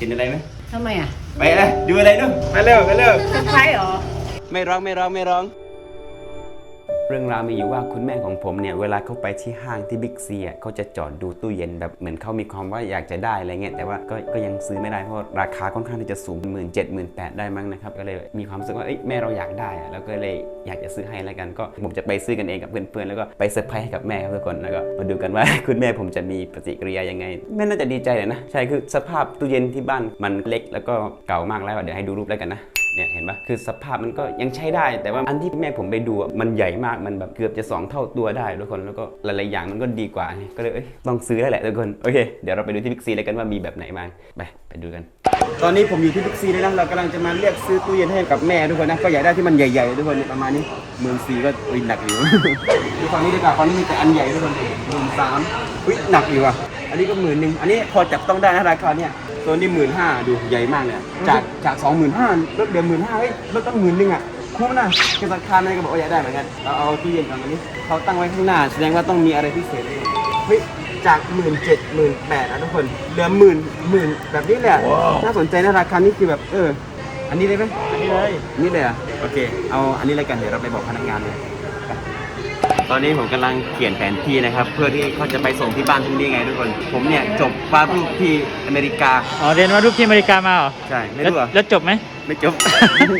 เห็นอะไรไหมทำไมอะ ไปเลยดูอะไรนู่นมาเร็วมาเร็วเซอร์ไพรส์เหรอ ไม่ร้องไม่ร้องไม่ร้อง เรื่องราวมีอยู่ว่าคุณแม่ของผมเนี่ยเวลาเขาไปที่ห้างที่บิ๊กซีอะเขาจะจอดดูตู้เย็นแบบเหมือนเขามีความว่าอยากจะได้อะไรเงี้ยแต่ว่าก็ก็ยังซื้อไม่ได้เพราะราคาค่อนข้างที่จะสูงหมื่นเจ็ดหมื่นแปดได้มั้งนะครับก็เลยมีความรู้สึกว่าเอ้ยแม่เราอยากได้อะแล้วก็เลยอยากจะซื้อให้แล้วกันก็ผมจะไปซื้อกันเองกับเพื่อนๆแล้วก็ไปเซอร์ไพรส์ให้กับแม่ครับทุกคนแล้วก็มาดูกันว่าคุณแม่ผมจะมีปฏิกิริยายังไงแม่น่าจะดีใจเลยนะใช่คือสภาพตู้เย็นที่บ้านมันเล็กแล้วก็เก่ามากแล้วเดี๋ยวให้ดูรูปแล้วกันนะ เนี่ยเห็นปะคือสภาพมันก็ยังใช้ได้ แต่ว่าอันที่แม่ผมไปดูมันใหญ่มากมันแบบเกือบจะ 2 เท่าตัวได้ทุกคนแล้วก็หลายๆอย่างมันก็ดีกว่า ก็เลยเอ้ยต้องซื้อแล้แหละทุกคนโอเคเดี๋ยวเราไปดูที่บิ๊กซีเลยกันว่ามีแบบไหนบ้างไปไปดูกัน ตอนนี้ผมอยู่ที่บิ๊กซีแล้วนะเรากำลังจะมาเลือกซื้อตู้เย็นให้กับแม่ทุกคนนะก็อยากได้ที่มันใหญ่ๆทุกคนประมาณนี้หมื่นสี่ก็อุ้ยหนักอยู่ดูฝั่งนี้ดีกว่าฝั่งนี้มีแต่อันใหญ่ทุกคนหมื่นสามอุ้ยหนักอยู่อะ อันนี้ก็หมื่นหนึ่งอันนี้พอจับต้องได้นะราคาเนี่ยตัวนี้หมื่นห้าดูใหญ่มากเลยอะจากจากสองหมื่นห้าลดเดือนหมื่นห้าเฮ้ยลดตั้งหมื่นหนึ่งอะคุ้มนะคือราคาเนี่ยก็บอกว่าอยากได้เหมือนกันเราเอาตู้เย็นก่อนอันนี้เขาตั้งไว้ข้างหน้า แสดงว่าต้องมีอะไรพิเศษแน่เฮ้ยจากหมื่นเจ็ดหมื่นแปดอะทุกคนเหลือหมื่นหมื่นแบบนี้เลยอะน่าสนใจนะราคานี้คือแบบเอออันนี้เลยไหมอันนี้เลยนี่เลยอะโอเค เอาอันนี้เลยกันเดี๋ยวเราไปบอกพนักงานเลยไป ตอนนี้ผมกำลังเขียนแผนที่นะครับ เพื่อที่เขาจะไปส่งที่บ้านพรุ่งนี้ไงทุกคน ผมเนี่ยจบวาดรูปที่อเมริกา อ๋อเรียนวาดรูปที่อเมริกามาเหรอ ใช่ ไม่แล้วรู้เหรอ แล้วจบไหม ไม่จบ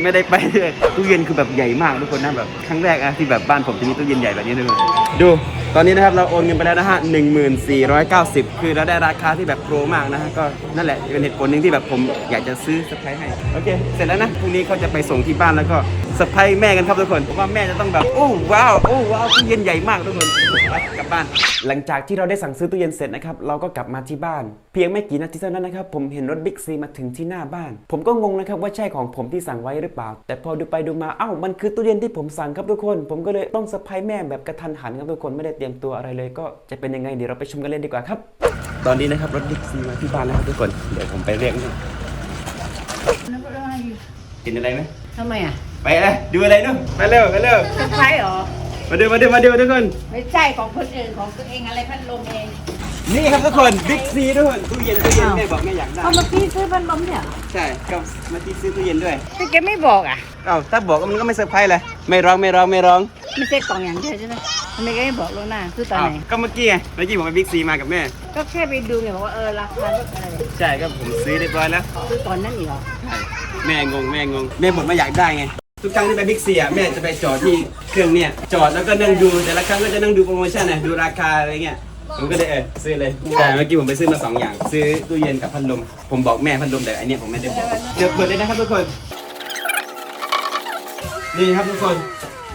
ไม่ได้ไปเลยตู้เย็นคือแบบใหญ่มากทุกคนนะแบบครั้งแรกอะที่แบบบ้านผมจะมีตู้เย็นใหญ่แบบนี้ทุกคนดู ตอนนี้นะครับเราโอนเงินไปแล้วนะฮะ1490คือเราได้ราคาที่แบบโปรมากนะฮะก็นั่นแหละเป็นเหตุผลหนึ่งที่แบบผมอยากจะซื้อเซอร์ไพรส์ให้ โอเค เสร็จแล้วนะพรุ่งนี้เขาจะไปส่งที่บ้านแล้วก็ เซอร์ไพรส์แม่กันครับทุกคนผมว่าแม่จะต้องแบบโอ้ว้าวโอ้ว้าวตู้เย็นใหญ่มากทุกคนไปกลับบ้าน หลังจากที่เราได้สั่งซื้อตู้เย็นเสร็จนะครับเราก็กลับมาที่บ้าน เพียงไม่กี่นาทีเท่านั้นนะครับผมเห็นรถบิ๊กซีมาถึงที่หน้าบ้าน ผมก็งงนะครับว่าใช่ของผมที่สั่งไว้หรือเปล่า แต่พอดูไปดูมาเอ้ามันคือตู้เย็นที่ผมสั่งครับทุกคน ผมก็เลยต้องเซอร์ไพรส์แม่แบบกระทันหันครับทุกคนไม่ได้เตรียมตัวอะไรเลย ก็จะเป็นยังไงเดี๋ยวเราไปชมกันเลยดีกว่าครับ ตอนนี้นะครับรถบิ๊กซีมาที่บ้านแล้วครับทุกคนเดี๋ยวผมไปเรียกหน่อยแล้วก็อะไรเห็นอะไรไหมทำไมอะ ไปเลยดูอะไรนู่นมาเร็วมาเร็วเซอร์ไพรส์เหรอ มาดูมาดูมาดูทุกคน ไม่ใช่ของคนอื่นของตัวเองอะไรพัดลมเองนี่ครับทุกคนบิ๊กซีทุกคนตู้เย็นตู้เย็นแม่บอกแม่อยากได้ เอาเมื่อกี้ซื้อพัดลมเนี่ยเหรอใช่ก็มาที่ซื้อตู้เย็นด้วยพี่แกไม่บอกอะ เอ้าถ้าบอกก็มันก็ไม่เซอร์ไพรส์เลยไม่ร้องไม่ร้องไม่ร้องไม่ใช่กล่องอย่างเดียวใช่ไหมทำไมแกไม่บอกล่วงหน้าซื้อตอนอ้าวไหน ก็เมื่อกี้ไงเมื่อกี้ผมไปบิ๊กซีมากับแม่ ก็แค่ไปดูไงบอกว่าเออราคาลดอะไรใช่ก็ผมซื้อเรียบร้อยแล้วซื้อตอนนั้นอีกเหรอใช่แม่งงแม่งงแม่บ่นว่าอยากได้ไง ทุกครั้งที่ไปบิ๊กซีอะแม่จะไปจอดที่เครื่องเนี่ยจอดแล้วก็นั่งดูแต่ละครั้งก็จะนั่งดูโปรโมชั่นนะดูราคาอะไรเงี้ยผมก็เลยเออซื้อเลยแต่เมื่อกี้ผมไปซื้อมาสองอย่าง ซื้อตู้เย็นกับพัดลมผมบอกแม่พัดลมแต่อันเนี้ยผมไม่ได้บอกเดี๋ยวเปิดเลยนะครับทุกคนนี่ครับทุกคน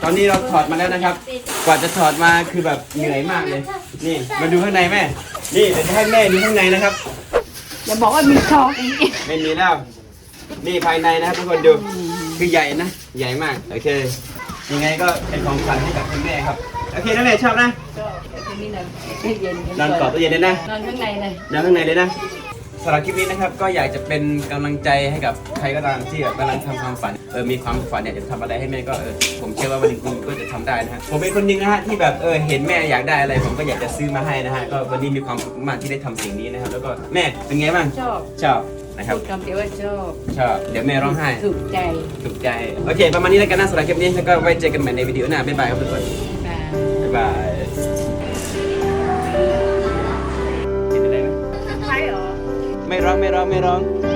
ตอนนี้เราถอดมาแล้วนะครับ กว่าจะถอดมาคือแบบเหนื่อยมากเลย นี่มาดูข้างในแม่ นี่เดี๋ยวจะให้แม่ดูข้างในนะครับอย่าบอกว่ามีซองอีกไม่มีแล้วนี่ภายในนะครับทุกคนดู คือใหญ่นะ ใหญ่มาก โอเค ยังไงก็เป็นของขวัญให้กับคุณแม่ครับ โอเคนะแม่ชอบนะก็จะมีนอนตู้เย็นนอนกอดตู้เย็นเลยนะ นอนข้างในเลย นอนข้างในเลยนะสำหรับคลิปนี้นะครับก็อยากจะเป็นกำลังใจให้กับใครก็ตามที่แบบกำลังทำความฝันเออมีความฝันอยากจะทำอะไรให้แม่ก็เออผมเชื่อว่าวันหนึ่งคุณก็จะทำได้นะฮะผมเป็นคนหนึงนะฮะที่แบบเออเห็นแม่อยากได้อะไร ผมก็อยากจะซื้อมาให้นะฮะก็วันนี้มีความสุขมากที่ได้ทำสิ่งนี้นะครับแล้วก็แม่เป็นไงบ้างชอบชอบ นะครับ พูดคำเดียวว่าชอบชอบ เดี๋ยวแม่ร้องไห้ ถูกใจถูกใจ โอเค ประมาณนี้แล้วกันนะสำหรับคลิปนี้แล้วก็ไว้เจอกันใหม่ในวิดีโอหน้า บ๊ายบายครับทุกคน ค่ะ บ๊ายบายเห็นอะไรไหมเซอร์ไพรส์เหรอ ไม่ร้องไม่ร้องไม่ร้องเ